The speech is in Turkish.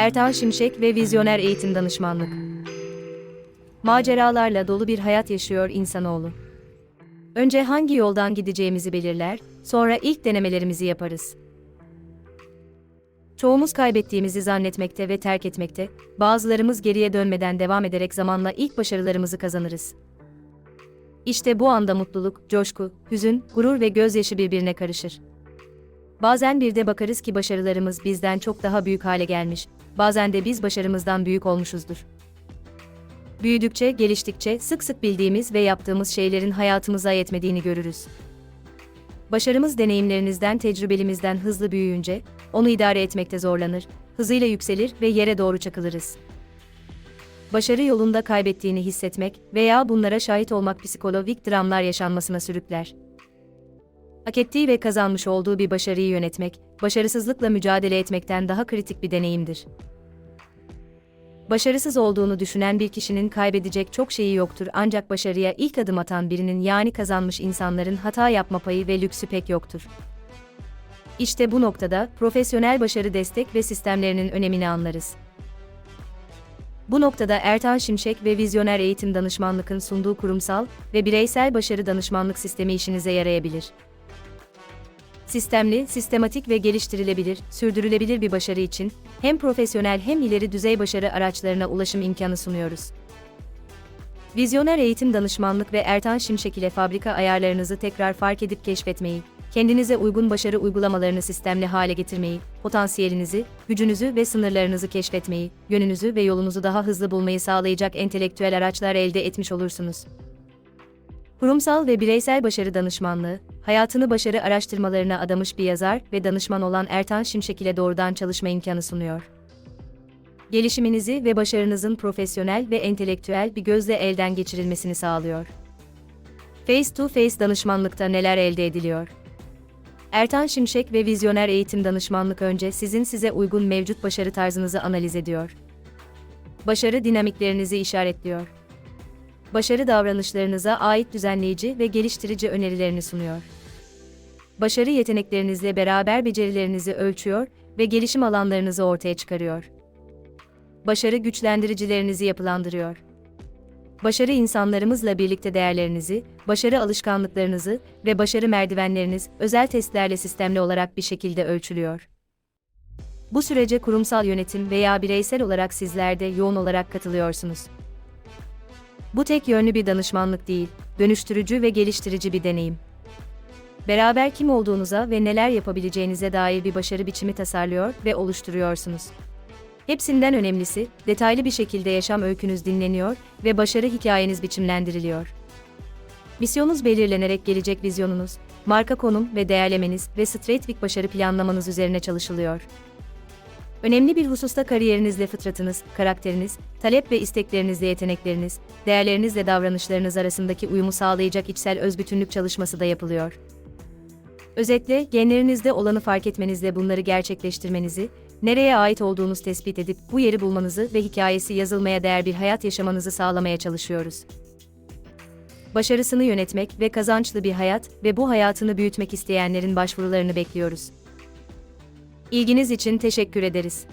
Ertan Şimşek ve Vizyoner Eğitim Danışmanlık. Maceralarla dolu bir hayat yaşıyor insanoğlu. Önce hangi yoldan gideceğimizi belirler, sonra ilk denemelerimizi yaparız. Çoğumuz kaybettiğimizi zannetmekte ve terk etmekte, bazılarımız geriye dönmeden devam ederek zamanla ilk başarılarımızı kazanırız. İşte bu anda mutluluk, coşku, hüzün, gurur ve gözyaşı birbirine karışır. Bazen bir de bakarız ki başarılarımız bizden çok daha büyük hale gelmiş, bazen de biz başarımızdan büyük olmuşuzdur. Büyüdükçe, geliştikçe sık sık bildiğimiz ve yaptığımız şeylerin hayatımıza yetmediğini görürüz. Başarımız deneyimlerinizden, tecrübelimizden hızlı büyüyünce, onu idare etmekte zorlanır, hızıyla yükselir ve yere doğru çakılırız. Başarı yolunda kaybettiğini hissetmek veya bunlara şahit olmak psikolojik dramlar yaşanmasına sürükler. Hak ettiği ve kazanmış olduğu bir başarıyı yönetmek, başarısızlıkla mücadele etmekten daha kritik bir deneyimdir. Başarısız olduğunu düşünen bir kişinin kaybedecek çok şeyi yoktur ancak başarıya ilk adım atan birinin yani kazanmış insanların hata yapma payı ve lüksü pek yoktur. İşte bu noktada profesyonel başarı destek ve sistemlerinin önemini anlarız. Bu noktada Ertan Şimşek ve Vizyoner Eğitim Danışmanlık'ın sunduğu kurumsal ve bireysel başarı danışmanlık sistemi işinize yarayabilir. Sistemli, sistematik ve geliştirilebilir, sürdürülebilir bir başarı için hem profesyonel hem ileri düzey başarı araçlarına ulaşım imkanı sunuyoruz. Vizyoner Eğitim Danışmanlık ve Ertan Şimşek ile fabrika ayarlarınızı tekrar fark edip keşfetmeyi, kendinize uygun başarı uygulamalarını sistemli hale getirmeyi, potansiyelinizi, gücünüzü ve sınırlarınızı keşfetmeyi, yönünüzü ve yolunuzu daha hızlı bulmayı sağlayacak entelektüel araçlar elde etmiş olursunuz. Kurumsal ve bireysel başarı danışmanlığı, hayatını başarı araştırmalarına adamış bir yazar ve danışman olan Ertan Şimşek ile doğrudan çalışma imkanı sunuyor. Gelişiminizi ve başarınızın profesyonel ve entelektüel bir gözle elden geçirilmesini sağlıyor. Face to Face danışmanlıkta neler elde ediliyor? Ertan Şimşek ve Vizyoner Eğitim Danışmanlık önce sizin size uygun mevcut başarı tarzınızı analiz ediyor. Başarı dinamiklerinizi işaretliyor başarı davranışlarınıza ait düzenleyici ve geliştirici önerilerini sunuyor. Başarı yeteneklerinizle beraber becerilerinizi ölçüyor ve gelişim alanlarınızı ortaya çıkarıyor. Başarı güçlendiricilerinizi yapılandırıyor. Başarı insanlarımızla birlikte değerlerinizi, başarı alışkanlıklarınızı ve başarı merdivenleriniz özel testlerle sistemli olarak bir şekilde ölçülüyor. Bu sürece kurumsal yönetim veya bireysel olarak sizler de yoğun olarak katılıyorsunuz. Bu tek yönlü bir danışmanlık değil, dönüştürücü ve geliştirici bir deneyim. Beraber kim olduğunuza ve neler yapabileceğinize dair bir başarı biçimi tasarlıyor ve oluşturuyorsunuz. Hepsinden önemlisi, detaylı bir şekilde yaşam öykünüz dinleniyor ve başarı hikayeniz biçimlendiriliyor. Misyonunuz belirlenerek gelecek vizyonunuz, marka konum ve değerlemeniz ve strateji başarı planlamanız üzerine çalışılıyor. Önemli bir hususta kariyerinizle fıtratınız, karakteriniz, talep ve isteklerinizle yetenekleriniz, değerlerinizle davranışlarınız arasındaki uyumu sağlayacak içsel özbütünlük çalışması da yapılıyor. Özetle, genlerinizde olanı fark etmenizle bunları gerçekleştirmenizi, nereye ait olduğunuz tespit edip bu yeri bulmanızı ve hikayesi yazılmaya değer bir hayat yaşamanızı sağlamaya çalışıyoruz. Başarısını yönetmek ve kazançlı bir hayat ve bu hayatını büyütmek isteyenlerin başvurularını bekliyoruz. İlginiz için teşekkür ederiz.